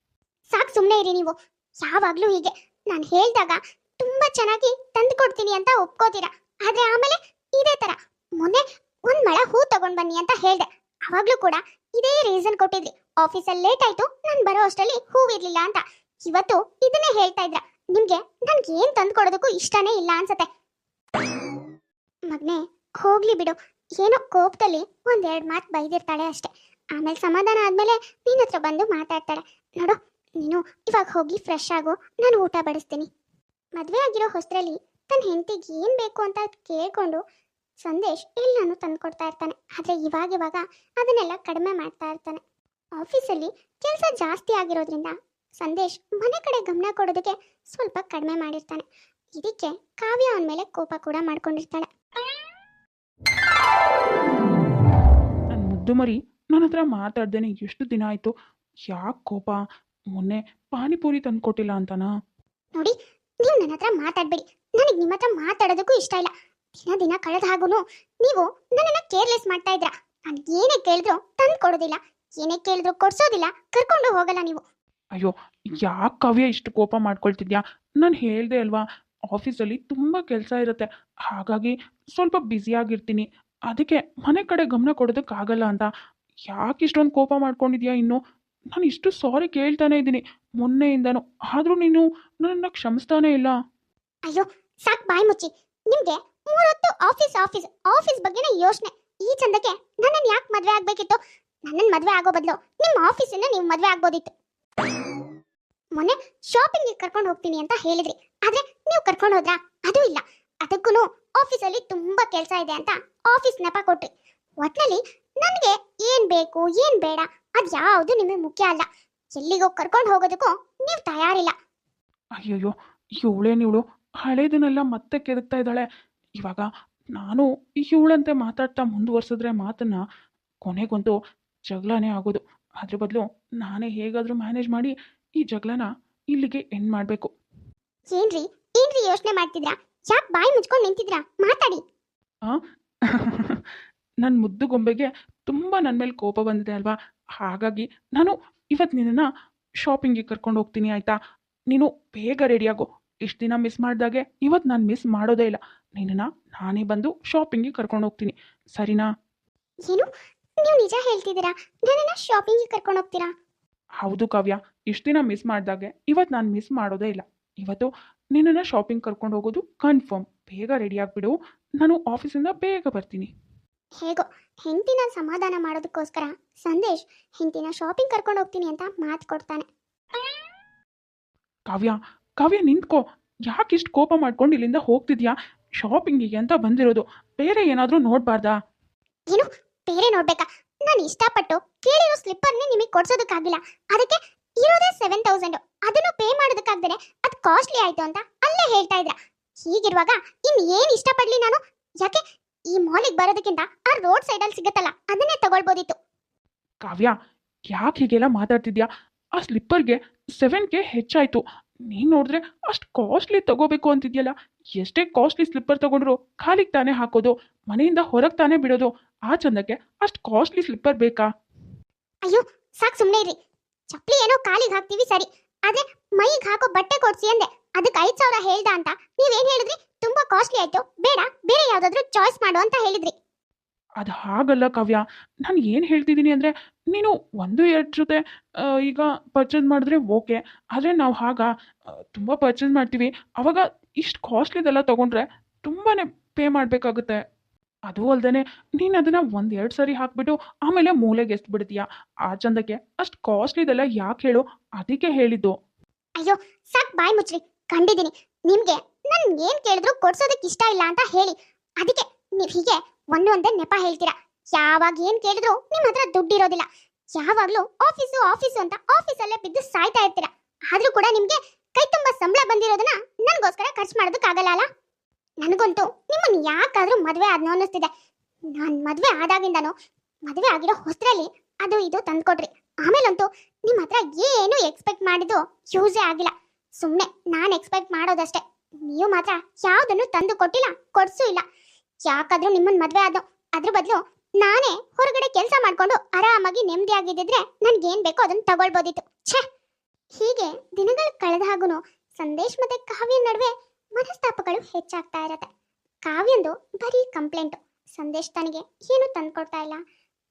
ಸಾಕ್ ಸುಮ್ನೆ ಇರಿ ನೀವು. ಯಾವಾಗ್ಲೂ ಹೀಗೆ. ನಾನು ಹೇಳಿದಾಗ ತುಂಬಾ ಚೆನ್ನಾಗಿ ತಂದು ಕೊಡ್ತೀನಿ ಅಂತ ಒಪ್ಕೋತೀರಾ. ಆದ್ರೆ ಆಮೇಲೆ ಇದೇ ತರ. ಮೊನ್ನೆ ಒಂದ್ ಮಳ ಹೂ ತಗೊಂಡ್ ಬನ್ನಿ ಅಂತ ಹೇಳ್ದೆ. ಅವಾಗ್ಲೂ ಕೂಡ ಇದೇ ರೀಸನ್ ಕೊಟ್ಟಿದ್ರಿ. ಆಫೀಸಲ್ಲಿ ಲೇಟ್ ಆಯ್ತು, ನಾನು ಬರೋ ಅಷ್ಟರಲ್ಲಿ ಹೂವಿರ್ಲಿಲ್ಲ ಅಂತ. ಇವತ್ತು ಇದನ್ನೇ ಹೇಳ್ತಾ ಇದ್ರ. ನಿಮ್ಗೆ ನನ್ಗೆ ಏನ್ ತಂದು ಕೊಡೋದಕ್ಕೂ ಇಷ್ಟನೇ ಇಲ್ಲ ಅನ್ಸತ್ತೆ. ಮಗ್ನೆ, ಹೋಗ್ಲಿ ಬಿಡು. ಏನೋ ಕೋಪದಲ್ಲಿ ಒಂದೆರಡು ಮಾತು ಬೈದಿರ್ತಾಳೆ ಅಷ್ಟೇ. ಆಮೇಲೆ ಸಮಾಧಾನ ಆದ್ಮೇಲೆ ನಿನ್ನ ಹತ್ರ ಬಂದು ಮಾತಾಡ್ತಾಳೆ. ನೋಡು, ನೀನು ಇವಾಗ ಹೋಗಿ ಫ್ರೆಶ್ ಆಗು, ನಾನು ಊಟ ಬಡಿಸ್ತೀನಿ. ಮದುವೆ ಆಗಿರೋ ಹೊಸರಲ್ಲಿ ತನ್ನ ಹೆಂಡತಿಗೆ ಏನು ಬೇಕು ಅಂತ ಕೇಳ್ಕೊಂಡು ಸಂದೇಶ್ ಎಲ್ಲನೂ ತಂದ್ಕೊಡ್ತಾ ಇರ್ತಾನೆ. ಆದರೆ ಇವಾಗ ಇವಾಗ ಅದನ್ನೆಲ್ಲ ಕಡಿಮೆ ಮಾಡ್ತಾ ಇರ್ತಾನೆ. ಆಫೀಸಲ್ಲಿ ಕೆಲಸ ಜಾಸ್ತಿ ಆಗಿರೋದ್ರಿಂದ ಸಂದೇಶ್ ಮನೆ ಕಡೆ ಗಮನ ಕೊಡೋದಕ್ಕೆ ಸ್ವಲ್ಪ ಕಡಿಮೆ ಮಾಡಿರ್ತಾನೆ. ಇದಕ್ಕೆ ಕಾವ್ಯ ಅವನ ಮೇಲೆ ಕೋಪ ಕೂಡ ಮಾಡ್ಕೊಂಡಿರ್ತಾಳೆ. ನನ್ನ ಮುದ್ದು ಮರಿ ನನ್ನ ಹತ್ರ ಮಾತಾಡ್ದೇನೆ ಎಷ್ಟು ದಿನ ಆಯ್ತು? ಯಾಕೆ ಕೋಪ? ಮೊನ್ನೆ ಪಾನಿಪುರಿ ತಂದ್ಕೊಟ್ಟಿಲ್ಲ ಅಂತನಾ? ನೋಡಿ ನೀವು ನನ್ನ ಹತ್ರ ಮಾತಾಡ್ಬೇಡಿ. ನನಗೆ ನಿಮ್ಮ ಹತ್ರ ಮಾತಾಡೋದಕ್ಕೂ ಇಷ್ಟ ಇಲ್ಲ. ದಿನ ದಿನ ಕಳೆದ ಹಾಗೂ ನೀವು ನನ್ನನ್ನ ಕೇರ್ಲೆಸ್ ಮಾಡ್ತಾ ಇದ್ರ ನಾನು ಏನೇ ಕೇಳಿದ್ರು ತಂದು ಕೊಡೋದಿಲ್ಲ ಏನೇ ಕೇಳಿದ್ರು ಕೊಡ್ಸೋದಿಲ್ಲ ಕರ್ಕೊಂಡು ಹೋಗಲ್ಲ ನೀವು. ಅಯ್ಯೋ ಯಾಕೆ ಕವ್ಯ ಇಷ್ಟು ಕೋಪ ಮಾಡ್ಕೊಳ್ತಿದ್ಯಾ? ನಾನು ಹೇಳ್ದೆ ಅಲ್ವಾ ಆಫೀಸಲ್ಲಿ ತುಂಬ ಕೆಲಸ ಇರುತ್ತೆ ಹಾಗಾಗಿ ಸ್ವಲ್ಪ ಬ್ಯುಸಿಯಾಗಿರ್ತೀನಿ ಅದಕ್ಕೆ ಮನೆ ಕಡೆ ಗಮನ ಕೊಡೋದಕ್ಕಾಗಲ್ಲ ಅಂತ. ಯಾಕೆ ಇಷ್ಟೊಂದು ಕೋಪ ಮಾಡ್ಕೊಂಡಿದ್ಯಾ ಇನ್ನು? ನಾನು ಇಷ್ಟು ಸಾರಿ ಕೇಳ್ತಾನೆ ಇದ್ದೀನಿ. ಮೊನ್ನೆಯಿಂದನೂ. ಆದರೂ ನೀನು ನನ್ನನ್ನು ಕ್ಷಮಿಸ್ತಾನೇ ಇಲ್ಲ. ಅಯ್ಯೋ ಸಾಕು ಬಾಯಿ ಮುಚ್ಚಿ. ನಿಮ್ಗೆ ಮೂರೊತ್ತು ಆಫೀಸ್ ಆಫೀಸ್ ಆಫೀಸ್ ಬಗ್ಗೆನೇ ಯೋಚನೆ. ಈ ಚಂದಕ್ಕೆ ನನ್ನನ್ನು ಯಾಕೆ ಮದುವೆ ಆಗಬೇಕಿತ್ತು? ನನ್ನನ್ನು ಮದುವೆ ಆಗೋ ಬದಲು ನಿಮ್ಮ ಆಫೀಸಿಂದ ನೀವು ಮದುವೆ ಆಗ್ಬೋದಿತ್ತು. ಮೊನ್ನೆ ಶಾಪಿಂಗಿಗೆ ಕರ್ಕೊಂಡು ಹೋಗ್ತೀನಿ ಅಂತ ಹೇಳಿದ್ರಿ. ಆದ್ರೆ ನೀವು ಕರ್ಕೊಂಡು ಹೋದ್ರಾ? ಅದು ಇಲ್ಲ. ಅದಕ್ಕೂ ಆಫೀಸಲ್ಲಿ ತುಂಬಾ ಕೆಲಸ ಇದೆ ಅಂತ ಆಫೀಸ್ ನೆಪ ಕೊಟ್ರಿ. ಒಟ್ನಲ್ಲಿ ನನಗೆ ಏನ್ ಬೇಕು, ಏನ್ ಬೇಡ, ಅದು ಯಾವುದು ನಿಮಗೆ ಮುಖ್ಯ ಅಲ್ಲ. ಎಲ್ಲಿಗೋ ಕರ್ಕೊಂಡು ಹೋಗೋದಕ್ಕೂ ನೀವು ತಯಾರಿಲ್ಲ. ಅಯ್ಯಯ್ಯೋ ಇವಳೇನಿವಳು ಹಳೇದನ್ನೆಲ್ಲ ಮತ್ತೆ ಕೆದಕ್ತಾ ಇದ್ದಾಳೆ. ಇವಾಗ ನಾನು ಇವಳಂತೆ ಮಾತಾಡ್ತಾ ಮುಂದುವರ್ಸಿದ್ರೆ ಮಾತನ್ನ ಕೊನೆಗೊಂದು ಜಗಳನೇ ಆಗೋದು. ಅದ್ರ ಬದಲು ನಾನೇ ಹೇಗಾದರೂ ಮ್ಯಾನೇಜ್ ಮಾಡಿ ಈ ಜಗಳನ ಇಲ್ಲಿಗೆ ಎಂಡ್ ಮಾಡಬೇಕು. ಏನ್ರಿ ಏನ್ರಿ ಯೋಚನೆ ಮಾಡ್ತಿದ್ರಾ? ಯಾಕೆ ಬಾಯಿ ಮುಚ್ಕೊಂಡು ನಿಂತಿದ್ರಾ? ಮಾತಾಡಿ. ನನ್ನ ಮುದ್ದು ಗೊಂಬೆಗೆ ತುಂಬ ನನ್ನ ಮೇಲೆ ಕೋಪ ಬಂದಿದೆ ಅಲ್ವಾ? ಹಾಗಾಗಿ ನಾನು ಇವತ್ತು ನಿನ್ನನ್ನು ಶಾಪಿಂಗಿಗೆ ಕರ್ಕೊಂಡು ಹೋಗ್ತೀನಿ ಆಯ್ತಾ? ನೀನು ಬೇಗ ರೆಡಿಯಾಗು ಇಷ್ಟು ದಿನ ಮಿಸ್ ಮಾಡಿದಾಗೆ ಇವತ್ತು ನಾನು ಮಿಸ್ ಮಾಡೋದೇ ಇಲ್ಲ. ನಿನ್ನ ನಾನೇ ಬಂದು ಶಾಪಿಂಗಿಗೆ ಕರ್ಕೊಂಡು ಹೋಗ್ತೀನಿ. ಸರಿನಾ? ಏನು? ನೀವು ನಿಜ ಹೇಳ್ತಿದ್ದೀರಾ? ಶಾಪಿಂಗ್ ಶಾಪಿಂಗಿಗೆ ಕರ್ಕೊಂಡು ಹೋಗ್ತೀರಾ? ಹೌದು ಕಾವ್ಯ. ಇಷ್ಟು ದಿನ ಮಿಸ್ ಮಾಡಿದಾಗೆ ಇವತ್ತು ನಾನು ಮಿಸ್ ಮಾಡೋದೇ ಇಲ್ಲ. ಇವತ್ತು ನಿನ್ನನ್ನು ಶಾಪಿಂಗ್ ಕರ್ಕೊಂಡು ಹೋಗೋದು ಕನ್ಫರ್ಮ್ ಬೇಗ ರೆಡಿ ಆಗಿಬಿಡು. ನಾನು ಆಫೀಸಿಂದ ಬೇಗ ಬರ್ತೀನಿ. ಹೇಗೋ? ಹೆಂಡತಿನ ಸಮಾಧಾನ ಮಾಡೋದಕ್ಕೋಸ್ಕರ ಸಂದೇಶ್ ಹೆಂಡತಿನ ಶಾಪಿಂಗ್ ಕರ್ಕೊಂಡು ಹೋಗ್ತೀನಿ ಅಂತ ಮಾತು ಕೊಡ್ತಾನೆ. ಕಾವ್ಯ ಕಾವ್ಯ ನಿಂತ್ಕೋ ಯಾಕೆ ಇಷ್ಟು ಕೋಪ ಮಾಡ್ಕೊಂಡು ಇಲ್ಲಿಂದ ಹೋಗ್ತಿದ್ಯಾ? ಶಾಪಿಂಗಿಗೆ ಅಂತ ಬಂದಿರೋದು. ಬೇರೆ ಏನಾದರೂ ನೋಡಬಾರ್ದಾ? ಏನು? ಬೇರೆ ನೋಡ್ಬೇಕಾ? ನಾನು ಇಷ್ಟಪಟ್ಟು ಕೇಳಿರೋ ಸ್ಲಿಪ್ಪರ್ನೇ ನಿಮಗೆ ಕೊಡ್ಸೋದಕ್ಕಾಗಿಲ್ಲ. ಅದಕ್ಕೆ ಇರೋದೇ ಸೆವೆನ್ ತೌಸಂಡ್ ಅದನ್ನು ಪೇ ಮಾಡೋದಕ್ಕಾಗ್ದೇನೆ ಅದು ಕಾಸ್ಟ್ಲಿ ಆಯ್ತು ಅಂತ ಅಲ್ಲೇ ಹೇಳ್ತಾ ಇದ್ರ ಹೀಗಿರುವಾಗ ಇನ್ ಏನ್ ಇಷ್ಟಪಡ್ಲಿ ನಾನು? ಯಾಕೆ ಈ ಮಾಲಿಗೆ ಬರೋದಕ್ಕಿಂತ ಆ ರೋಡ್ ಸೈಡಲ್ಲಿ ಸಿಗತ್ತಲ್ಲ ಅದನ್ನೇ ತಗೊಳ್ಬೋದಿತ್ತು. ಕಾವ್ಯ ಯಾಕೆ ಹೀಗೆಲ್ಲ ಮಾತಾಡ್ತಿದ್ಯಾ? ಆ ಸ್ಲಿಪ್ಪರ್ಗೆ ಸೆವೆನ್ ಕೆ ಹೆಚ್ಚಾಯಿತು. ನೀನು ನೋಡಿದ್ರೆ ಅಷ್ಟು ಕಾಸ್ಟ್ಲಿ ತಗೋಬೇಕು ಅಂತಿದ್ಯಲ್ಲ? ಎಷ್ಟೇ ಕಾಸ್ಟ್ಲಿ ಸ್ಲಿಪ್ಪರ್ ತಗೊಂಡ್ರು ಕಾಲಿಗೆ ತಾನೇ ಹಾಕೋದು ಮನೆಯಿಂದ ಹೊರಗೆ ತಾನೇ ಬಿಡೋದು ಆ ಚಂದಕ್ಕೆ ಅಷ್ಟು ಕಾಸ್ಟ್ಲಿ ಸ್ಲಿಪ್ಪರ್ ಬೇಕಾ? ಅಯ್ಯೋ ಸಾಕ್ ಸುಮ್ಮನೆ ಇರಿ ಚಪ್ಪಲಿ ಏನೋ ಕಾಲಿಗೆ ಹಾಕ್ತೀವಿ ಸರಿ ಆದ್ರೆ ಮೈಗೆ ಹಾಕೋ ಬಟ್ಟೆ ಕೊಡ್ಸಿ ಅಂದೆ. ಅದಕ್ಕೆ ಐದ್ ಸಾವಿರ ಹೇಳ್ದ ಅಂತ. ನೀವೇನು ಹೇಳಿದ್ರಿ? ತುಂಬಾ ಕಾಸ್ಟ್ಲಿ ಆಯ್ತು. ಬೇಡ ಬೇರೆ ಯಾವ್ದಾದ್ರು ಚಾಯ್ಸ್ ಮಾಡು ಅಂತ ಹೇಳಿದ್ರಿ. ಅದು ಹಾಗಲ್ಲ ಕಾವ್ಯ. ನಾನು ಏನು ಹೇಳ್ತಿದ್ದೀನಿ ಅಂದರೆ ನೀನು ಒಂದು ಎರಡು ಜೊತೆ ಈಗ ಪರ್ಚೇಸ್ ಮಾಡಿದ್ರೆ ಓಕೆ ಆದರೆ ನಾವು ಆಗ ತುಂಬ ಪರ್ಚೇಸ್ ಮಾಡ್ತೀವಿ. ಅವಾಗ ಇಷ್ಟು ಕಾಸ್ಟ್ಲಿದೆಲ್ಲ ತೊಗೊಂಡ್ರೆ ತುಂಬಾ ಪೇ ಮಾಡಬೇಕಾಗುತ್ತೆ. ಅದು ಅಲ್ಲದೆ ನೀನು ಅದನ್ನು ಒಂದು ಎರಡು ಸರಿ ಹಾಕ್ಬಿಟ್ಟು ಆಮೇಲೆ ಮೂಲೆಗೆ ಬಿಡ್ತೀಯಾ ಆ ಚಂದಕ್ಕೆ ಅಷ್ಟು ಕಾಸ್ಟ್ಲಿದೆಲ್ಲ ಯಾಕೆ ಹೇಳು? ಅದಕ್ಕೆ ಹೇಳಿದ್ದು. ಅಯ್ಯೋ, ಸಾಕ್ ಬಾಯ್ ಮುಚ್ಚಿ ಕಂಡಿದ್ದೀನಿ. ನಿಮಗೆ ನಾನು ಏನು ಕೇಳಿದ್ರು ಕೊಡ್ಸೋದಕ್ಕೆ ಇಷ್ಟ ಇಲ್ಲ ಅಂತ ಹೇಳಿ. ಅದಕ್ಕೆ ನೀವು ಹೀಗೆ ಒಂದು ಒಂದೇ ನೆಪ ಹೇಳ್ತೀರಾ? ಯಾವಾಗ ಏನ್ ಕೇಳಿದ್ರು ನಿಮ್ ಹತ್ರ ದುಡ್ಡಿರೋದಿಲ್ಲ ಯಾವಾಗ್ಲೂ ಆಫೀಸು ಆಫೀಸು ಅಂತ ಆಫೀಸಲ್ಲೇ ಬಿದ್ದು ಸಾಯ್ತಾ ಇರ್ತೀರಾ. ಆದ್ರೂ ಕೂಡ ನಿಮ್ಗೆ ಕೈ ತುಂಬಾ ಸಂಬಳ ಬಂದಿರೋದನ್ನ ನನ್ಗೋಸ್ಕರ ಖರ್ಚು ಮಾಡೋದಕ್ಕಾಗಲ್ಲ ಅಲ್ಲ? ನನಗಂತೂ ನಿಮ್ಮನ್ನ ಯಾಕಾದ್ರೂ ಮದ್ವೆ ಆದ್ನೋ ಅನ್ನಿಸ್ತಿದೆ. ನಾನ್ ಮದ್ವೆ ಆದಾಗಿಂದನೂ ಮದ್ವೆ ಆಗಿರೋ ಹೊಸರಲ್ಲಿ ಅದು ಇದು ತಂದ್ಕೊಟ್ರಿ. ಆಮೇಲಂತೂ ನಿಮ್ಮ ಹತ್ರ ಏನು ಎಕ್ಸ್ಪೆಕ್ಟ್ ಮಾಡಿದ್ದು ಯೂಸೇ ಆಗಿಲ್ಲ. ಸುಮ್ಮನೆ ನಾನು ಎಕ್ಸ್ಪೆಕ್ಟ್ ಮಾಡೋದಷ್ಟೇ. ನೀವು ಮಾತ್ರ ಯಾವುದನ್ನು ತಂದು ಕೊಟ್ಟಿಲ್ಲ, ಕೊಡ್ಸೂ ಇಲ್ಲ. ಯಾಕಾದ್ರೂ ನಿಮ್ಮನ್ನ ಮದ್ವೆ ಆದೋ ಅದ್ರ ಬದಲು ನಾನೇ ಹೊರಗಡೆ ಕೆಲಸ ಮಾಡ್ಕೊಂಡು ಆರಾಮಾಗಿ ನೆಮ್ಮದಿ ನೆಮ್ಮದಿಯಾಗಿದ್ದಿದ್ರೆ ನನ್ಗೇನ್ ಬೇಕೋ ಅದನ್ನ ತಗೊಳ್ಬೋದಿತ್ತು. ಛೇ! ಹೀಗೆ ದಿನಗಳು ಕಳೆದ ಹಾಗೂ ಸಂದೇಶ್ ಮತ್ತೆ ಕಾವ್ಯ ನಡುವೆ ಮನಸ್ತಾಪಗಳು ಹೆಚ್ಚಾಗ್ತಾ ಇರತ್ತೆ. ಕಾವ್ಯಂದು ಬರೀ ಕಂಪ್ಲೇಂಟು. ಸಂದೇಶ್ ತನಗೆ ಏನು ತಂದ್ಕೊಡ್ತಾ ಇಲ್ಲ.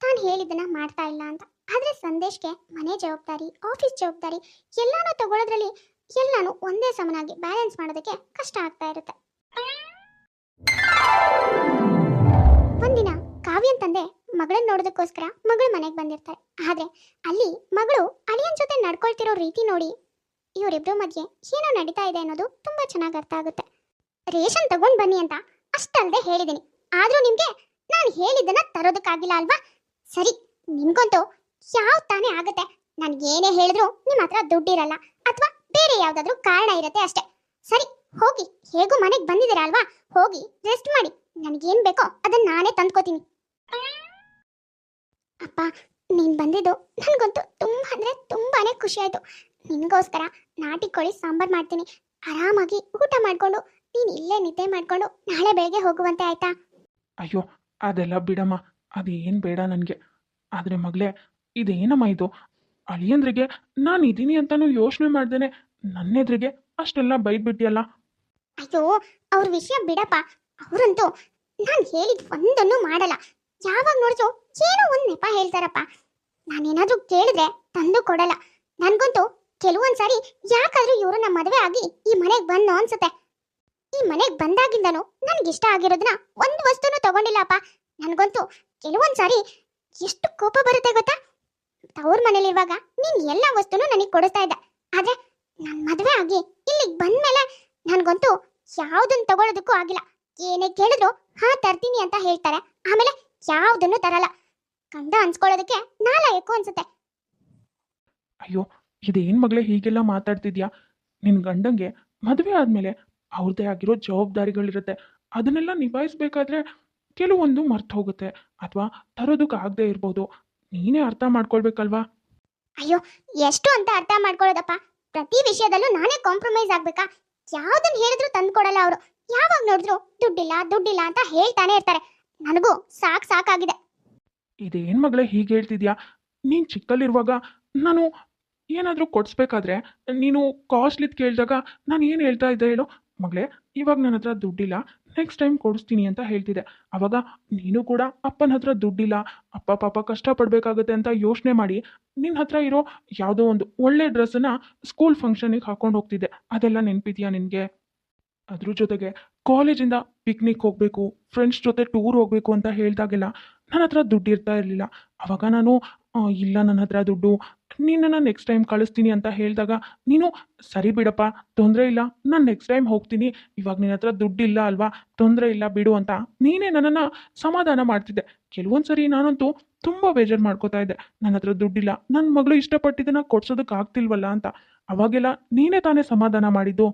ತಾನು ಹೇಳಿದ್ದನ್ನ ಮಾಡ್ತಾ ಇಲ್ಲ ಅಂತ. ಆದ್ರೆ ಸಂದೇಶ್ಗೆ ಮನೆ ಜವಾಬ್ದಾರಿ, ಆಫೀಸ್ ಜವಾಬ್ದಾರಿ ಎಲ್ಲಾನು ತಗೊಳ್ಳೋದ್ರಲ್ಲಿ ಎಲ್ಲಾನು ಒಂದೇ ಸಮನಾಗಿ ಬ್ಯಾಲೆನ್ಸ್ ಮಾಡೋದಕ್ಕೆ ಕಷ್ಟ ಆಗ್ತಾ ಇರುತ್ತೆ. ಕಾವ್ಯನ್ ತಂದೆ ಮಗಳನ್ನ ನೋಡೋದಕ್ಕೋಸ್ಕರ ಮಗಳು ಮನೆಗೆ ಬಂದಿರ್ತಾರೆ ಆದ್ರೆ ಅಲ್ಲಿ ಮಗಳು ಅಳಿಯನ್ ಜೊತೆ ನಡ್ಕೊಳ್ತಿರೋ ರೀತಿ ನೋಡಿ ಇವರಿಬ್ರು ಮಧ್ಯೆ ಏನೋ ನಡೀತಾ ಇದೆ ಅನ್ನೋದು ತುಂಬಾ ಚೆನ್ನಾಗಿ ಅರ್ಥ ಆಗುತ್ತೆ. ರೇಷನ್ ತಗೊಂಡ್ ಬನ್ನಿ ಅಂತ ಅಷ್ಟಲ್ದೆ ಹೇಳಿದೀನಿ. ಆದ್ರೂ ನಿಮ್ಗೆ ನಾನು ಹೇಳಿದ್ದನ್ನ ತರೋದಕ್ಕಾಗಿಲ್ಲ ಅಲ್ವಾ? ಸರಿ, ನಿಮ್ಗಂತೂ ಯಾವ ತಾನೇ ಆಗುತ್ತೆ? ನಾನು ಏನೇ ಹೇಳಿದ್ರು ನಿಮ್ಮ ಹತ್ರ ದುಡ್ಡಿರಲ್ಲ ಅಥವಾ ಬೇರೆ ಯಾವ್ದಾದ್ರು ಕಾರಣ ಇರುತ್ತೆ ಅಷ್ಟೇ. ಸರಿ, ಹೋಗಿ, ಹೇಗೂ ಮನೆಗೆ ಬಂದಿದ್ದೀರಾ ಅಲ್ವಾ? ಹೋಗಿ ರೆಸ್ಟ್ ಮಾಡಿ. ನನಗೇನು ಬೇಕೋ ಅದನ್ನ ನಾನೇ ತಂದ್ಕೋತೀನಿ. ಅಪ್ಪ ನೀನ್ ಬಂದಿದ್ದು ನನ್ಗಂತೂ ತುಂಬ ಅಂದ್ರೆ ತುಂಬಾನೇ ಖುಷಿ ಆಯ್ತು ನಿನ್ಗೋಸ್ಕರ ನಾಟಿ ಕೋಳಿ ಸಾಂಬಾರ್ ಮಾಡ್ತೀನಿ. ಆರಾಮಾಗಿ ಊಟ ಮಾಡ್ಕೊಂಡು ನೀನ್ ಇಲ್ಲೇ ನಿದ್ದೆ ಮಾಡ್ಕೊಂಡು ನಾಳೆ ಬೆಳಗ್ಗೆ ಹೋಗುವಂತೆ ಆಯ್ತಾ? ಅಯ್ಯೋ ಅದೆಲ್ಲ ಬಿಡಮ್ಮ. ಅದೇನ್ ಬೇಡ ನನಗೆ. ಆದರೆ ಮಗಳೇ ಇದೇನಮ್ಮ ಇದು? ಅಳಿಯಂದ್ರಿಗೆ ನಾನು ಇದ್ದೀನಿ ಅಂತಲೂ ಯೋಚನೆ ಮಾಡ್ದೇನೆ. ನನ್ನೆದ್ರಿಗೆ ಅಷ್ಟೆಲ್ಲ ಬೈದ್ಬಿಟ್ಟಿಯಲ್ಲ ಅಯ್ಯೋ ಅವ್ರ ವಿಷಯ ಬಿಡಪ್ಪ. ಅವರಂತೂ ನಾನು ಹೇಳಿದ ಒಂದನ್ನು ಮಾಡಲ್ಲ. ಯಾವಾಗ ನೋಡಿದ್ರು ಏನೋ ಒಂದ್ ನೆಪ ಹೇಳ್ತಾರಪ್ಪ. ನಾನೇನಾದ್ರೂ ಕೇಳಿದ್ರೆ ತಂದು ಕೊಡಲ್ಲ. ನನ್ಗಂತೂ ಕೆಲವೊಂದ್ ಸಾರಿ ಯಾಕಾದ್ರೂ ನಮ್ಮ ಮದುವೆ ಆಗಿ ಈ ಮನೆಗ್ ಬಂದು ಅನ್ಸುತ್ತೆ. ಈ ಮನೆಗ್ ಬಂದಾಗಿಂದನು ನನ್ಗಿಷ್ಟ ಆಗಿರೋದನ್ನ ಒಂದ್ ವಸ್ತುನು ತಗೊಂಡಿಲ್ಲಪ್ಪ. ನನ್ಗಂತೂ ಕೆಲವೊಂದ್ ಸಾರಿ ಎಷ್ಟು ಕೋಪ ಬರುತ್ತೆ ಗೊತ್ತಾ? ತವ್ರ ಮನೇಲಿರುವಾಗ ನೀನ್ ಎಲ್ಲಾ ವಸ್ತುನು ನನಗ್ ಕೊಡಿಸ್ತಾ ಇದ್ದ. ಆದ್ರೆ ನನ್ ಮದ್ವೆ ಆಗಿ ಇಲ್ಲಿಗ್ ಬಂದ್ಮೇಲೆ ನನ್ಗಂತೂ ಯಾವ್ದನ್ನ ತಗೊಳ್ಳೋದಕ್ಕೂ ಆಗಿಲ್ಲ. ಏನೇ ಕೇಳಿದ್ರು, ಹಾ, ತರ್ತೀನಿ ಅಂತ ಹೇಳ್ತಾರೆ. ಆಮೇಲೆ ಯಾವ್ದನ್ನು ತರಲ್ಲ. ಗಂಡ ಅನ್ಸ್ಕೊಳ್ಳೋದಕ್ಕೆ ನಾಲಾಯಕು ಅನ್ಸುತ್ತೆ. ಅಯ್ಯೋ ಇದೇನ್ ಮಗಳೇ ಹೀಗೆಲ್ಲ ಮಾತಾಡ್ತಿದ್ಯಾ? ನಿನ್ ಗಂಡಂಗೆ ಮದುವೆ ಆದ್ಮೇಲೆ ಅವ್ರದೇ ಆಗಿರೋ ಜವಾಬ್ದಾರಿಗಳಿರುತ್ತೆ. ಅದನ್ನೆಲ್ಲ ನಿಭಾಯಿಸ್ಬೇಕಾದ್ರೆ ಕೆಲವೊಂದು ಮರ್ತು ಹೋಗುತ್ತೆ. ಅಥವಾ ತರೋದಕ್ಕೆ ಆಗದೆ ಇರ್ಬೋದು. ನೀನೇ ಅರ್ಥ ಮಾಡ್ಕೊಳ್ಬೇಕಲ್ವಾ? ಅಯ್ಯೋ ಎಷ್ಟು ಅಂತ ಅರ್ಥ ಮಾಡ್ಕೊಳ್ಳೋದಪ್ಪ. ಪ್ರತಿ ವಿಷಯದಲ್ಲೂ ನಾನೇ ಕಾಂಪ್ರಮೈಸ್ ಆಗ್ಬೇಕಾ? ಯಾವ್ದನ್ನ ಹೇಳಿದ್ರು ತಂದ್ಕೊಡಲ್ಲ ಅವರು. ಯಾವಾಗ ನೋಡಿದ್ರು ದುಡ್ಡಿಲ್ಲ ದುಡ್ಡಿಲ್ಲ ಅಂತ ಹೇಳ್ತಾನೆ ಇರ್ತಾರೆ. ನನಗೂ ಸಾಕ್ ಸಾಕಾಗಿದೆ. ಇದೇನು ಮಗಳೇ ಹೀಗೆ ಹೇಳ್ತಿದ್ಯಾ? ನೀನು ಚಿಕ್ಕಲ್ಲಿರುವಾಗ ನಾನು ಏನಾದರೂ ಕೊಡಿಸ್ಬೇಕಾದ್ರೆ ನೀನು ಕಾಸ್ಟ್ಲಿದ್ ಕೇಳಿದಾಗ ನಾನು ಏನು ಹೇಳ್ತಾ ಇದ್ದೆ ಹೇಳು? ಮಗಳೇ, ಇವಾಗ ನನ್ನ ಹತ್ರ ದುಡ್ಡಿಲ್ಲ, ನೆಕ್ಸ್ಟ್ ಟೈಮ್ ಕೊಡಿಸ್ತೀನಿ ಅಂತ ಹೇಳ್ತಿದ್ದೆ. ಅವಾಗ ನೀನು ಕೂಡ ಅಪ್ಪನ ಹತ್ರ ದುಡ್ಡಿಲ್ಲ, ಅಪ್ಪ ಪಾಪ ಕಷ್ಟಪಡಬೇಕಾಗತ್ತೆ ಅಂತ ಯೋಚನೆ ಮಾಡಿ ನಿನ್ನ ಹತ್ರ ಇರೋ ಯಾವುದೋ ಒಂದು ಒಳ್ಳೆ ಡ್ರೆಸ್ಸನ್ನು ಸ್ಕೂಲ್ ಫಂಕ್ಷನಿಗೆ ಹಾಕೊಂಡು ಹೋಗ್ತಿದ್ದೆ. ಅದೆಲ್ಲ ನೆನಪಿದ್ಯಾ ನಿನಗೆ? ಅದ್ರ ಜೊತೆಗೆ ಕಾಲೇಜಿಂದ ಪಿಕ್ನಿಕ್ ಹೋಗಬೇಕು, ಫ್ರೆಂಡ್ಸ್ ಜೊತೆ ಟೂರ್ ಹೋಗಬೇಕು ಅಂತ ಹೇಳಿದಾಗೆಲ್ಲ ನನ್ನ ಹತ್ರ ದುಡ್ಡು ಇರ್ತಾ ಇರಲಿಲ್ಲ. ಅವಾಗ ನಾನು ಇಲ್ಲ ನನ್ನ ಹತ್ರ ದುಡ್ಡು. ನಿನ್ನನ್ನು ನೆಕ್ಸ್ಟ್ ಟೈಮ್ ಕಳಿಸ್ತೀನಿ ಅಂತ ಹೇಳಿದಾಗ, ನೀನು ಸರಿ ಬಿಡಪ್ಪ, ತೊಂದರೆ ಇಲ್ಲ. ನಾನು ನೆಕ್ಸ್ಟ್ ಟೈಮ್ ಹೋಗ್ತೀನಿ. ಇವಾಗ ನಿನ್ನ ಹತ್ರ ದುಡ್ಡಿಲ್ಲ ಅಲ್ವಾ? ತೊಂದರೆ ಇಲ್ಲ, ಬಿಡು ಅಂತ. ನೀನೇ ನನ್ನನ್ನು ಸಮಾಧಾನ ಮಾಡ್ತಿದ್ದೆ. ಕೆಲವೊಂದು ಸರಿ ನಾನಂತೂ ತುಂಬ ಬೇಜಾರು ಮಾಡ್ಕೋತಾ ಇದ್ದೆ. ನನ್ನ ಹತ್ರ ದುಡ್ಡಿಲ್ಲ ನನ್ನ ಮಗಳು ಇಷ್ಟಪಟ್ಟಿದ್ದನ್ನು ಕೊಡ್ಸೋದಕ್ಕೆ ಆಗ್ತಿಲ್ವಲ್ಲ ಅಂತ. ಅವಾಗೆಲ್ಲ ನೀನೇ ತಾನೇ ಸಮಾಧಾನ ಮಾಡಿದ್ದು.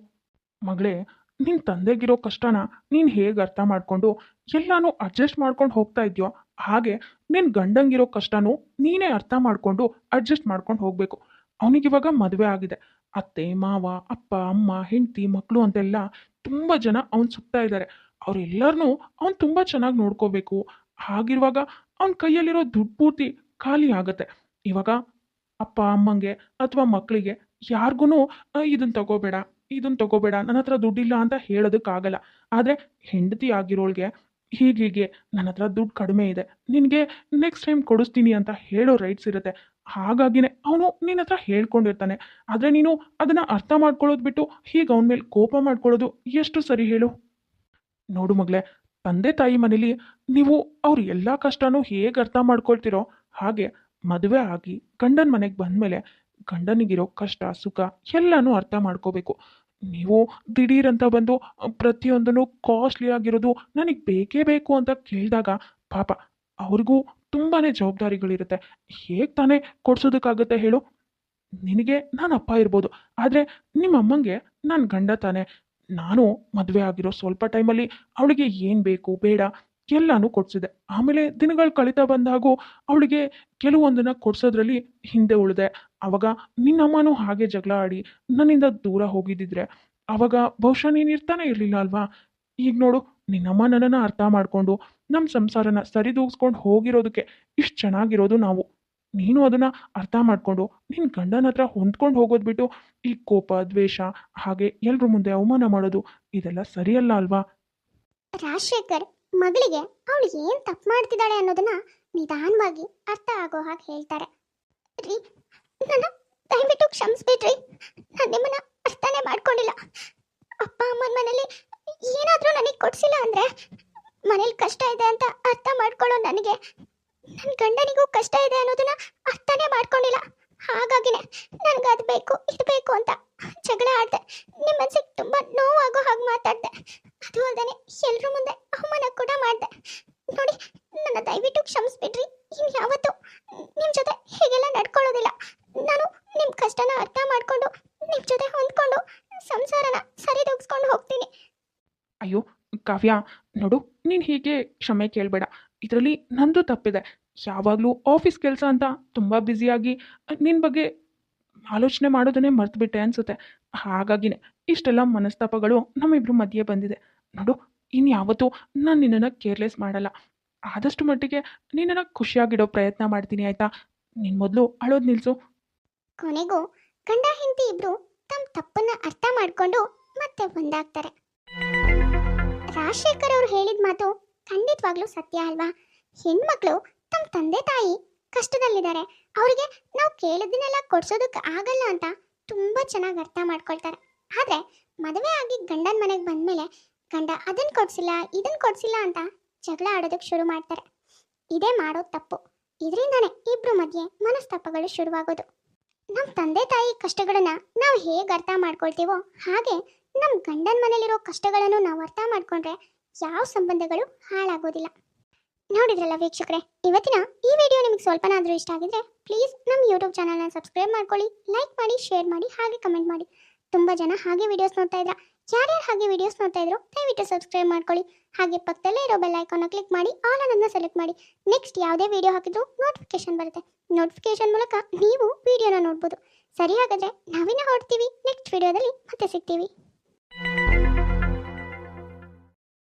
ಮಗಳೇ ನಿನ್ನ ತಂದೆಗಿರೋ ಕಷ್ಟನ ನೀನು ಹೇಗೆ ಅರ್ಥ ಮಾಡಿಕೊಂಡು, ಎಲ್ಲನೂ ಅಡ್ಜಸ್ಟ್ ಮಾಡ್ಕೊಂಡು ಹೋಗ್ತಾ ಇದೆಯೋ? ಹಾಗೆ ನಿನ್ನ ಗಂಡಂಗಿರೋ ಕಷ್ಟನೂ ನೀನೇ ಅರ್ಥ ಮಾಡಿಕೊಂಡು ಅಡ್ಜಸ್ಟ್ ಮಾಡ್ಕೊಂಡು ಹೋಗಬೇಕು. ಅವನಿಗಿವಾಗ ಮದುವೆ ಆಗಿದೆ. ಅತ್ತೆ, ಮಾವ, ಅಪ್ಪ, ಅಮ್ಮ, ಹೆಂಡತಿ ಮಕ್ಕಳು ಅಂತೆಲ್ಲ ತುಂಬ ಜನ ಅವ್ನು ಸುತ್ತಾ ಇದ್ದಾರೆ ಅವರೆಲ್ಲರನ್ನೂ ಅವ್ನು ತುಂಬ ಚೆನ್ನಾಗಿ ನೋಡ್ಕೋಬೇಕು. ಹಾಗಿರುವಾಗ ಅವನ ಕೈಯಲ್ಲಿರೋ ದುಡ್ಡು ಪೂರ್ತಿ ಖಾಲಿ ಆಗುತ್ತೆ. ಇವಾಗ ಅಪ್ಪ, ಅಮ್ಮಂಗೆ ಅಥವಾ ಮಕ್ಕಳಿಗೆ ಯಾರಿಗೂ ಇದನ್ನ ತಗೋಬೇಡ ಇದನ್ನು ತಗೋಬೇಡ ನನ್ನ ಹತ್ರ ದುಡ್ಡಿಲ್ಲ ಅಂತ ಹೇಳೋದಕ್ಕಾಗಲ್ಲ. ಆದರೆ ಹೆಂಡತಿ ಆಗಿರೋಳ್ಗೆ ಹೀಗೀಗೆ ನನ್ನ ಹತ್ರ ದುಡ್ಡು ಕಡಿಮೆ ಇದೆ. ನಿನಗೆ ನೆಕ್ಸ್ಟ್ ಟೈಮ್ ಕೊಡಿಸ್ತೀನಿ ಅಂತ ಹೇಳೋ ರೈಟ್ಸ್ ಇರುತ್ತೆ. ಹಾಗಾಗಿನೇ ಅವನು ನಿನ್ನ ಹತ್ರ ಹೇಳ್ಕೊಂಡಿರ್ತಾನೆ. ಆದರೆ ನೀನು ಅದನ್ನು ಅರ್ಥ ಮಾಡ್ಕೊಳ್ಳೋದು ಬಿಟ್ಟು ಹೀಗೆ ಅವನ ಮೇಲೆ ಕೋಪ ಮಾಡ್ಕೊಳ್ಳೋದು ಎಷ್ಟು ಸರಿ ಹೇಳು? ನೋಡು ಮಗಳೇ, ತಂದೆ ತಾಯಿ ಮನೇಲಿ ನೀವು ಅವ್ರ ಎಲ್ಲ ಕಷ್ಟನೂ ಹೇಗೆ ಅರ್ಥ ಮಾಡ್ಕೊಳ್ತಿರೋ ಹಾಗೆ ಮದುವೆ ಆಗಿ ಗಂಡನ ಮನೆಗೆ ಬಂದ ಮೇಲೆ ಗಂಡನಿಗಿರೋ ಕಷ್ಟ, ಸುಖ ಎಲ್ಲನೂ ಅರ್ಥ ಮಾಡ್ಕೋಬೇಕು. ನೀವು ದಿಢೀರಂತ ಬಂದು ಪ್ರತಿಯೊಂದನ್ನು ಕಾಸ್ಟ್ಲಿ ಆಗಿರೋದು ನನಗೆ ಬೇಕೇ ಬೇಕು ಅಂತ ಕೇಳಿದಾಗ ಪಾಪ ಅವ್ರಿಗೂ ತುಂಬಾ ಜವಾಬ್ದಾರಿಗಳಿರುತ್ತೆ. ಹೇಗೆ ತಾನೇ ಕೊಡ್ಸೋದಕ್ಕಾಗುತ್ತೆ ಹೇಳು? ನಿನಗೆ ನಾನು ಅಪ್ಪ ಇರ್ಬೋದು, ಆದರೆ ನಿಮ್ಮ ಅಮ್ಮಂಗೆ ನಾನು ಗಂಡ ತಾನೆ. ನಾನು ಮದುವೆ ಆಗಿರೋ ಸ್ವಲ್ಪ ಟೈಮಲ್ಲಿ ಅವಳಿಗೆ ಏನು ಬೇಕು ಬೇಡ ಎಲ್ಲನೂ ಕೊಡ್ಸಿದೆ. ಆಮೇಲೆ ದಿನಗಳು ಕಳೀತಾ ಬಂದಾಗೂ ಅವಳಿಗೆ ಕೆಲವೊಂದನ್ನು ಕೊಡ್ಸೋದ್ರಲ್ಲಿ ಹಿಂದೆ ಉಳಿದೆ. ಅವಾಗ ನಿನ್ನಮ್ಮನೂ ಹಾಗೆ ಜಗಳ ಆಡಿ ನನ್ನಿಂದ ದೂರ ಹೋಗಿದ್ದಿದ್ರೆ ಆವಾಗ ಬಹುಶಃ ನೀನು ಇರ್ತಾನೆ ಇರಲಿಲ್ಲ ಅಲ್ವಾ? ಈಗ ನೋಡು ನಿನ್ನಮ್ಮ ನನ್ನನ್ನು ಅರ್ಥ ಮಾಡಿಕೊಂಡು ನಮ್ಮ ಸಂಸಾರನ ಸರಿದೂಗಿಸ್ಕೊಂಡು ಹೋಗಿರೋದಕ್ಕೆ ಇಷ್ಟು ಚೆನ್ನಾಗಿರೋದು ನಾವು. ನೀನು ಅದನ್ನು ಅರ್ಥ ಮಾಡಿಕೊಂಡು ನಿನ್ನ ಗಂಡನ ಹತ್ರ ಹೊಂದ್ಕೊಂಡು ಹೋಗೋದು ಬಿಟ್ಟು ಈ ಕೋಪ, ದ್ವೇಷ, ಹಾಗೆ ಎಲ್ರ ಮುಂದೆ ಅವಮಾನ ಮಾಡೋದು ಇದೆಲ್ಲ ಸರಿಯಲ್ಲ ಅಲ್ವಾ? ರಾಜಶೇಖರ್ ಮಗಳಿಗೆ ಅವಳು ಏನ್ ತಪ್ಪು ಮಾಡ್ತಿದ್ದಾಳೆ ಅನ್ನೋದನ್ನ ನಿಧಾನವಾಗಿ ಅರ್ಥ ಆಗೋ ಹಾಗೆ ಹೇಳ್ತಾರೆ. ನನ್ನ ದಯವಿಟ್ಟು ಕ್ಷಮಿಸ್ಬೇಡ್ರಿ ನಾನು ನಿಮ್ಮನ್ನ ಅರ್ಥನೇ ಮಾಡ್ಕೊಂಡಿಲ್ಲ. ಅಪ್ಪ, ಅಮ್ಮನ ಮನೇಲಿ ಏನಾದರೂ ನನಗೆ ಕೊಡ್ಸಿಲ್ಲ ಅಂದ್ರೆ ಮನೇಲಿ ಕಷ್ಟ ಇದೆ ಅಂತ ಅರ್ಥ ಮಾಡ್ಕೊಳ್ಳೋ ನನಗೆ. ನನ್ನ ಗಂಡನಿಗೂ ಕಷ್ಟ ಇದೆ ಅನ್ನೋದನ್ನ ಅರ್ಥನೇ ಮಾಡ್ಕೊಂಡಿಲ್ಲ. ಹಾಗಾಗಿನೇ ನನಗೆ ಅದು ಬೇಕು, ಇದು ಬೇಕು ಅಂತ ಜಗಳ ಆಡ್ದೆ. ನಿಮ್ಮ ಮನಸ್ಸಿಗೆ ತುಂಬಾ ನೋವಾಗೋ ಹಾಗೆ ಮಾತಾಡ್ದೆ. ಅದು ಅಲ್ಲದೆ ಎಲ್ರ ಮುಂದೆ ಅವಮಾನ ಕೂಡ ಮಾಡಿದೆ. ನೋಡಿ, ನನ್ನ ದಯವಿಟ್ಟು ಕ್ಷಮಿಸ್ಬಿಡ್ರಿ ಇನ್ನು ಯಾವತ್ತೂ ನಿಮ್ಮ ಜೊತೆ ಹೀಗೆಲ್ಲ ನಡ್ಕೊಳ್ಳೋದಿಲ್ಲ ನಾನು ನಿಮ್ಮ ಕಷ್ಟನ ಅರ್ಥ ಮಾಡ್ಕೊಂಡು ನಿಮ್ಮ ಜೊತೆ ಹೊಂದ್ಕೊಂಡು ಸಂಸಾರನ ಸರಿದೂಗಿಸ್ಕೊಂಡು ಹೋಗ್ತೀನಿ ಅಯ್ಯೋ ಕಾವ್ಯ, ನೋಡು, ನೀನು ಹೀಗೆ ಕ್ಷಮೆ ಕೇಳಬೇಡ. ಇದರಲ್ಲಿ ನಂದು ತಪ್ಪಿದೆ. ಯಾವಾಗಲೂ ಆಫೀಸ್ ಕೆಲಸ ಅಂತ ತುಂಬ ಬ್ಯುಸಿಯಾಗಿ ನಿನ್ನ ಬಗ್ಗೆ ಆಲೋಚನೆ ಮಾಡೋದನ್ನೇ ಮರೆತುಬಿಟ್ಟೆ ಅನಿಸುತ್ತೆ. ಹಾಗಾಗಿನೇ ಇಷ್ಟೆಲ್ಲ ಮನಸ್ತಾಪಗಳು ನಮ್ಮಿಬ್ಬರ ಮಧ್ಯೆ ಬಂದಿದೆ. ನೋಡು ಇನ್ಯಾವತ್ತೂ ನಾನು ನಿನ್ನನ್ನು ಕೇರ್ಲೆಸ್ ಮಾಡಲ್ಲ. ಆದಷ್ಟು ಮಟ್ಟಿಗೆ ನಿನ್ನನ್ನು ಖುಷಿಯಾಗಿಡೋ ಪ್ರಯತ್ನ ಮಾಡ್ತೀನಿ, ಆಯಿತಾ? ನಿನ್ನ ಮೊದಲು ಅಳೋದು ನಿಲ್ಲಿಸು ಕೊನೆಗೂ ಗಂಡ ಹೆಂಡತಿ ಇಬ್ರು ತಮ್ಮ ತಪ್ಪನ್ನು ಅರ್ಥ ಮಾಡ್ಕೊಂಡು ಮತ್ತೆ ಒಂದಾಗ್ತಾರೆ. ರಾಜಶೇಖರ್ ಅವರು ಹೇಳಿದ ಮಾತು ಖಂಡಿತವಾಗ್ಲೂ ಸತ್ಯ ಅಲ್ವಾ? ಹೆಣ್ಮಕ್ಳು ತಮ್ಮ ತಂದೆ ತಾಯಿ ಕಷ್ಟದಲ್ಲಿದ್ದಾರೆ. ಅವರಿಗೆ ನಾವು ಕೇಳಿದ್ದನ್ನೆಲ್ಲ ಕೊಡ್ಸೋದಕ್ಕೆ ಆಗಲ್ಲ ಅಂತ ತುಂಬಾ ಚೆನ್ನಾಗಿ ಅರ್ಥ ಮಾಡ್ಕೊಳ್ತಾರೆ. ಆದ್ರೆ ಮದುವೆ ಆಗಿ ಗಂಡನ ಮನೆಗೆ ಬಂದ್ಮೇಲೆ ಗಂಡ ಅದನ್ನ ಕೊಡ್ಸಿಲ್ಲ ಇದನ್ನ ಕೊಡ್ಸಿಲ್ಲ ಅಂತ ಜಗಳ ಆಡೋದಕ್ಕೆ ಶುರು ಮಾಡ್ತಾರೆ. ಇದೇ ಮಾಡೋ ತಪ್ಪು. ಇದರಿಂದನೇ ಇಬ್ಬರು ಮಧ್ಯೆ ಮನಸ್ತಾಪಗಳು ಶುರುವಾಗೋದು. ನಮ್ಮ ತಂದೆ ತಾಯಿ ಕಷ್ಟಗಳನ್ನ ನಾವು ಹೇಗೆ ಅರ್ಥ ಮಾಡ್ಕೊಳ್ತೀವೋ ಹಾಗೆ ನಮ್ಮ ಗಂಡನ ಮನೇಲಿರೋ ಕಷ್ಟಗಳನ್ನು ನಾವು ಅರ್ಥ ಮಾಡ್ಕೊಂಡ್ರೆ ಯಾವ ಸಂಬಂಧಗಳು ಹಾಳಾಗೋದಿಲ್ಲ. ನೋಡಿದ್ರಲ್ಲ ವೀಕ್ಷಕರೇ, ಇವತ್ತಿನ ಈ ವಿಡಿಯೋ ನಿಮಗೆ ಸ್ವಲ್ಪನಾದರೂ ಇಷ್ಟ ಆಗಿದ್ರೆ ಪ್ಲೀಸ್ ನಮ್ಮ ಯೂಟ್ಯೂಬ್ ಚಾನಲ್ನ ಸಬ್ಸ್ಕ್ರೈಬ್ ಮಾಡ್ಕೊಳ್ಳಿ, ಲೈಕ್ ಮಾಡಿ, ಶೇರ್ ಮಾಡಿ, ಹಾಗೆ ಕಮೆಂಟ್ ಮಾಡಿ. ತುಂಬ ಜನ ಹಾಗೆ ವಿಡಿಯೋಸ್ ನೋಡ್ತಾ ಇದ್ರ, ಯಾರ್ಯಾರು ಹಾಗೆ ವಿಡಿಯೋಸ್ ನೋಡ್ತಾ ಇದ್ರು ದಯವಿಟ್ಟು ಸಬ್ಸ್ಕ್ರೈಬ್ ಮಾಡ್ಕೊಳ್ಳಿ, ಹಾಗೆ ಪಕ್ಕದಲ್ಲೇ ಇರೋ ಬೆಲ್ ಐಕಾನ್ನ ಕ್ಲಿಕ್ ಮಾಡಿ ಆಲ್ ಅನ್ನೋದನ್ನ ಸೆಲೆಕ್ಟ್ ಮಾಡಿ. ನೆಕ್ಸ್ಟ್ ಯಾವುದೇ ವಿಡಿಯೋ ಹಾಕಿದ್ರು ನೋಟಿಫಿಕೇಶನ್ ಬರುತ್ತೆ. ನೋಟಿಫಿಕೇಶನ್ ಮೂಲಕ ನೀವು ವಿಡಿಯೋನ ನೋಡ್ಬೋದು. ಸರಿ ಹಾಗಾದ್ರೆ ನಾವಿನ ಹೊರಡ್ತೀವಿ ನೆಕ್ಸ್ಟ್ ವಿಡಿಯೋದಲ್ಲಿ ಮತ್ತೆ ಸಿಗ್ತೀವಿ.